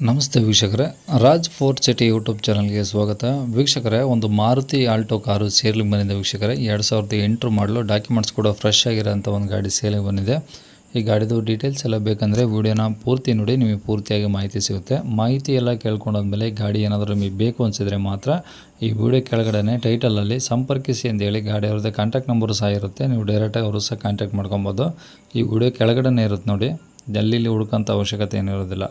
ನಮಸ್ತೆ ವೀಕ್ಷಕರೇ. Raj four city YouTube ಚಾನಲ್ಗೆ ಸ್ವಾಗತ. ವೀಕ್ಷಕರೇ, ಒಂದು ಮಾರುತಿ ಆಲ್ಟೋ ಕಾರು ಸೇಲಿಗೆ ಬಂದಿದೆ ವೀಕ್ಷಕರೇ. ಎರಡು ಸಾವಿರದ ಎಂಟರು ಮಾಡಲು ಡಾಕ್ಯುಮೆಂಟ್ಸ್ ಕೂಡ ಫ್ರೆಶ್ ಆಗಿರೋಂಥ ಒಂದು ಗಾಡಿ ಸೇಲಿಗೆ ಬಂದಿದೆ. ಈ ಗಾಡಿದು ಡೀಟೇಲ್ಸ್ ಎಲ್ಲ ಬೇಕಂದರೆ ವೀಡಿಯೋನ ಪೂರ್ತಿ ನೋಡಿ, ನಿಮಗೆ ಪೂರ್ತಿಯಾಗಿ ಮಾಹಿತಿ ಸಿಗುತ್ತೆ. ಮಾಹಿತಿ ಎಲ್ಲ ಕೇಳ್ಕೊಂಡಾದ್ಮೇಲೆ ಗಾಡಿ ಏನಾದರೂ ನಿಮಗೆ ಬೇಕು ಅನಿಸಿದರೆ ಮಾತ್ರ ಈ ವಿಡಿಯೋ ಕೆಳಗಡೆ ಟೈಟಲಲ್ಲಿ ಸಂಪರ್ಕಿಸಿ ಅಂತೇಳಿ ಗಾಡಿ ಅವ್ರದ್ದು ಕಾಂಟ್ಯಾಕ್ಟ್ ನಂಬರು ಸಹ ಇರುತ್ತೆ. ನೀವು ಡೈರೆಕ್ಟಾಗಿ ಅವರು ಸಹ ಕಾಂಟ್ಯಾಕ್ಟ್ ಮಾಡ್ಕೊಬೋದು. ಈ ವಿಡಿಯೋ ಕೆಳಗಡೆ ಇರುತ್ತೆ ನೋಡಿ. ಎಲ್ಲಿ ಹುಡುಕೋಂಥ ಅವಶ್ಯಕತೆ ಏನೂ ಇರೋದಿಲ್ಲ.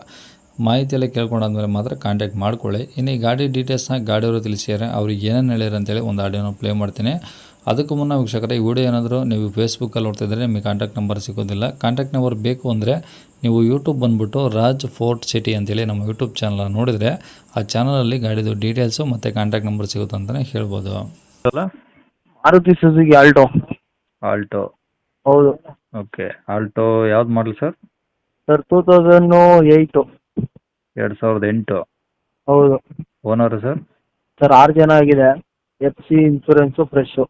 ಮಾಹಿತಿ ಎಲ್ಲ ಕೇಳ್ಕೊಂಡಾದ್ಮೇಲೆ ಮಾತ್ರ ಕಾಂಟ್ಯಾಕ್ಟ್ ಮಾಡ್ಕೊಳ್ಳಿ. ಇನ್ನು ಈ ಗಾಡಿ ಡೀಟೇಲ್ಸ್ನ ಗಾಡಿಯವರು ತಿಳಿಸಿದ್ದಾರೆ ಅವ್ರು ಏನೇನು ಹೇಳ್ಯಾರ ಅಂತೇಳಿ ಒಂದು ಆಡಿಯೋನ ಪ್ಲೇ ಮಾಡ್ತೀನಿ. ಅದಕ್ಕೂ ಮುನ್ನ ವೀಕ್ಷಕರೇ ಈ ವಿಡಿಯೋ ಏನಾದರೂ ನೀವು ಫೇಸ್ಬುಕ್ಕಲ್ಲಿ ನೋಡ್ತಿದ್ರೆ ನಿಮಗೆ ಕಾಂಟ್ಯಾಕ್ಟ್ ನಂಬರ್ ಸಿಗೋದಿಲ್ಲ. ಕಾಂಟ್ಯಾಕ್ಟ್ ನಂಬರ್ ಬೇಕು ಅಂದರೆ ನೀವು ಯೂಟ್ಯೂಬ್ ಬಂದುಬಿಟ್ಟು ರಾಜ್ ಫೋರ್ಟ್ ಸಿಟಿ ಅಂತೇಳಿ ನಮ್ಮ ಯೂಟ್ಯೂಬ್ ಚಾನಲ್ ನೋಡಿದರೆ ಆ ಚಾನಲಲ್ಲಿ ಗಾಡಿದು ಡೀಟೇಲ್ಸು ಮತ್ತು ಕಾಂಟ್ಯಾಕ್ಟ್ ನಂಬರ್ ಸಿಗುತ್ತೆ ಅಂತಲೇ ಹೇಳ್ಬೋದು. ಅಲ್ಲ ಮಾರುತಿ ಸುಜುಕಿ ಆಲ್ಟೋ. ಆಲ್ಟೋ. ಹೌದು. ಓಕೆ. ಆಲ್ಟೋ ಯಾವ್ದು model sir? Sir two thousand eight ಎರಡು ಸಾವಿರದ ಎಂಟು. ಹೌದು. Owner sir? ಸರ್ ಆರು ಜನ ಆಗಿದೆ. ಎಫ್ ಸಿ ಇನ್ಸೂರೆನ್ಸು ಫ್ರೆಶ್ಶು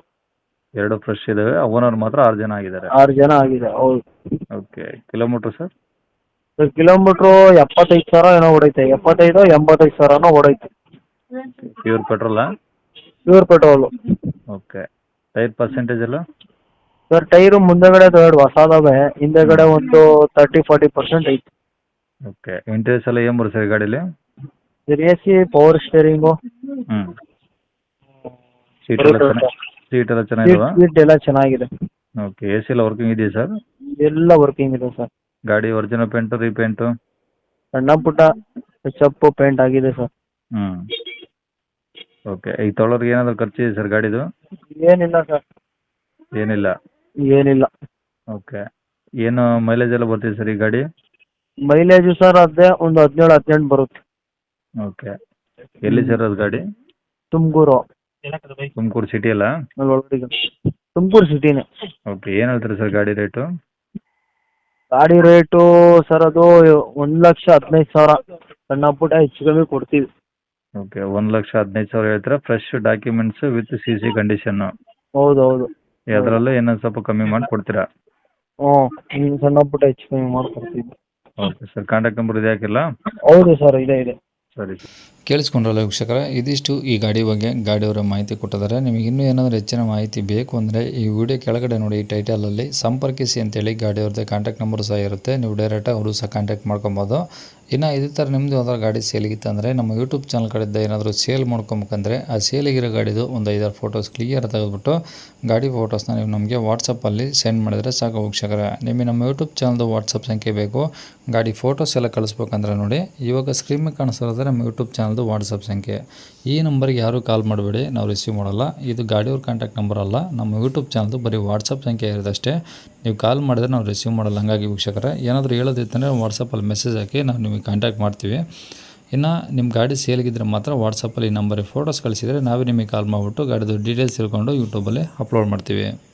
ಎರಡು ಫ್ರೆಶ್ ಇದಾವೆ. ಓನರ್ ಮಾತ್ರ ಆರು ಜನ ಆಗಿದ್ದಾರೆ. ಆರು ಜನ ಆಗಿದೆ ಹೌದು. Okay kilometre sir? Sir kilometre ಎಪ್ಪತ್ತೈದು ಸಾವಿರ ಏನೋ ಹೊಡೈತೆ. ಎಪ್ಪತ್ತೈದು ಎಂಬತ್ತೈದು ಸಾವಿರನೋ ಹೊಡೈತೆ. Pure ಪೆಟ್ರೋಲಾ pure petrol okay tyre percentage ಎಲ್ಲ? ಸರ್ ಟೈರು ಮುಂದೆಗಡೆ ಎರಡು ಹೊಸದಾವೆ ಹಿಂದೆಗಡೆ ಒಂದು ತರ್ಟಿ ಫಾರ್ಟಿ ಪರ್ಸೆಂಟ್ ಐತೆ. ಓಕೆ ಇಂಟೀರಿಯರ್ಸ್ ಎಲ್ಲ ಏನು ಬರುತ್ತೆ ಸರ್ ಗಾಡೀಲಿ? Sir A C power steering ಹ್ಞೂ ಸೀಟ್ ಎಲ್ಲ ಚೆನ್ನಾಗಿ ಸೀಟ್ ಎಲ್ಲ ಚೆನ್ನಾಗಿದೆ ಸೀಟ್ ಎಲ್ಲ ಚೆನ್ನಾಗಿದೆ. ಓಕೆ ಎ ಸಿ ಎಲ್ಲ ವರ್ಕಿಂಗ್ ಇದೆಯಾ ಸರ್? ಎಲ್ಲ ವರ್ಕಿಂಗ್ ಇದೆ ಸರ್. ಗಾಡಿ ಒರಿಜಿನಲ್ ಪೇಂಟು ರೀಪೇಂಟು ಸಣ್ಣ ಪುಟ್ಟ ಚಪ್ಪು ಪೇಂಟ್ ಆಗಿದೆ ಸರ್. ಹ್ಞೂ ಓಕೆ ಈಗ ತೊಗೊಳೋರ್ಗೆ ಏನಾದರೂ ಖರ್ಚಿದೆ ಸರ್ ಗಾಡಿದು? ಏನಿಲ್ಲ ಸರ್. ಏನಿಲ್ಲ. ಏನಿಲ್ಲ. ಓಕೆ ಏನು ಮೈಲೇಜ್ ಎಲ್ಲ ಬರ್ತಿದೆ ಸರ್ ಈ ಗಾಡಿ? ಮೈಲೇಜು ಸರ್ ಅದೇ ಒಂದು ಹದಿನೇಳು ಹದಿನೆಂಟು ಬರುತ್ತೆ. ಓಕೆ ಎಲ್ಲಿ ಸರ್ ಅದು ಗಾಡಿ? ತುಮಕೂರು. ತುಮಕೂರು ಸಿಟಿ ಅಲ್ಲ? ತುಮಕೂರು ಸಿಟಿನೇ ಓಕೆ ಏನು ಹೇಳ್ತಾರೆ ಸರ್ ಗಾಡಿ ರೇಟು ಗಾಡಿ ರೇಟು ಸರ್ ಅದು ಒಂದು ಲಕ್ಷ ಹದಿನೈದು ಸಾವಿರ. ಸಣ್ಣ ಪುಟ್ಟ ಹೆಚ್ಚು ಕಮ್ಮಿ ಕೊಡ್ತೀವಿ. ಓಕೆ ಒಂದು ಲಕ್ಷ ಹದಿನೈದು ಸಾವಿರ ಹೇಳ್ತೀರಾ? Fresh documents with C C condition ಹೌದು ಹೌದು ಅದರಲ್ಲೂ ಏನೋ ಸ್ವಲ್ಪ ಕಮ್ಮಿ ಮಾಡಿ ಕೊಡ್ತೀರಾ ಹ್ಞೂ ಸಣ್ಣ ಪುಟ್ಟ ಹೆಚ್ಚು ಕಮ್ಮಿ ಮಾಡ್ಕೊಡ್ತೀವಿ. ಓಕೆ ಸರ್ ಕಾಂಟ್ಯಾಕ್ಟ್ ನಂಬರ್ ಇದೆ ಹಾಕಿಲ್ಲ ಹೌದು ಸರ್ ಇದೆ ಇದೆ. ಸರಿ. ಕೇಳಿಸ್ಕೊಂಡ್ರಲ್ಲ ವೀಕ್ಷಕರ? ಇದಿಷ್ಟು ಈ ಗಾಡಿ ಬಗ್ಗೆ ಗಾಡಿಯವರ ಮಾಹಿತಿ ಕೊಟ್ಟಿದ್ದಾರೆ. ನಿಮಗೆ ಇನ್ನೂ ಏನಾದರೂ ಹೆಚ್ಚಿನ ಮಾಹಿತಿ ಬೇಕು ಅಂದರೆ ಈ ವಿಡಿಯೋ ಕೆಳಗಡೆ ನೋಡಿ ಈ ಟೈಟಲಲ್ಲಿ ಸಂಪರ್ಕಿಸಿ ಅಂತೇಳಿ ಗಾಡಿಯವ್ರದ್ದು ಕಾಂಟ್ಯಾಕ್ಟ್ ನಂಬರ್ ಸಹ ಇರುತ್ತೆ. ನೀವು ಡೈರೆಕ್ಟಾಗಿ ಅವರು ಸಹ ಕಾಂಟ್ಯಾಕ್ಟ್ ಮಾಡ್ಕೊಬೋದು. ಇನ್ನು ಇದೇ ಥರ ನಿಮ್ಮದು ಯಾವ್ದಾದ್ರು ಗಾಡಿ ಸೇಲಿಗಿತ್ತು ಅಂದರೆ ನಮ್ಮ ಯೂಟ್ಯೂಬ್ ಚಾನಲ್ ಕಡೆಯಿಂದ ಏನಾದರೂ ಸೇಲ್ ಮಾಡ್ಕೊಬೇಕಂದ್ರೆ ಆ ಸೇಲಿಗಿರೋ ಗಾಡಿದು ಒಂದು ಐದಾರು ಫೋಟೋಸ್ ಕ್ಲಿಯರ್ ತೆಗೆದುಬಿಟ್ಟು ಗಾಡಿ ಫೋಟೋಸ್ನ ನೀವು ನಮಗೆ ವಾಟ್ಸಪ್ಪಲ್ಲಿ ಸೆಂಡ್ ಮಾಡಿದರೆ ಸಾಕು ವೀಕ್ಷಕರ. ನಿಮಗೆ ನಮ್ಮ ಯೂಟ್ಯೂಬ್ ಚಾನಲ್ದು ವಾಟ್ಸಪ್ ಸಂಖ್ಯೆ ಬೇಕು. ಗಾಡಿ ಫೋಟೋಸ್ ಎಲ್ಲ ಕಳಿಸ್ಬೇಕಂದ್ರೆ ನೋಡಿ. ಇವಾಗ ಸ್ಕ್ರೀನ್ ಕಾಣಿಸ್ತಾರೆ ನಮ್ಮ ಯೂಟ್ಯೂಬ್ ಚಾನಲ್ದು ವಾಟ್ಸಪ್ ಸಂಖ್ಯೆ. ಈ ನಂಬರ್ಗೆ ಯಾರೂ ಕಾಲ್ ಮಾಡಬೇಡಿ, ನಾವು ರಿಸೀವ್ ಮಾಡೋಲ್ಲ. ಇದು ಗಾಡಿಯವ್ರ ಕಾಂಟ್ಯಾಕ್ಟ್ ನಂಬರ್ ಅಲ್ಲ, ನಮ್ಮ ಯೂಟ್ಯೂಬ್ ಚಾನಲ್ದು ಬರೀ ವಾಟ್ಸಪ್ ಸಂಖ್ಯೆ ಇರೋದಷ್ಟೇ. ನೀವು ಕಾಲ್ ಮಾಡಿದ್ರೆ ನಾವು ರಿಸೀವ್ ಮಾಡೋಲ್ಲ, ಹಂಗಾಗಿ ವೀಕ್ಷಕರೇ. ಏನಾದರೂ ಹೇಳೋದಿತ್ತಂದರೆ ವಾಟ್ಸಪ್ಪಲ್ಲಿ ಮೆಸೇಜ್ ಹಾಕಿ ನಾವು ನಿಮಗೆ ಕಾಂಟ್ಯಾಕ್ಟ್ ಮಾಡ್ತೀವಿ. ಇನ್ನು ನಿಮ್ಮ ಗಾಡಿ ಸೇಲ್ಗಿದ್ರೆ ಮಾತ್ರ ವಾಟ್ಸಪ್ಪಲ್ಲಿ ಈ ನಂಬರಿಗೆ ಫೋಟೋಸ್ ಕಳಿಸಿದರೆ ನಾವೇ ನಿಮಗೆ ಕಾಲ್ ಮಾಡಿಬಿಟ್ಟು ಗಾಡಿದು ಡೀಟೇಲ್ಸ್ ತಿಳ್ಕೊಂಡು ಯೂಟ್ಯೂಬಲ್ಲಿ ಅಪ್ಲೋಡ್ ಮಾಡ್ತೀವಿ.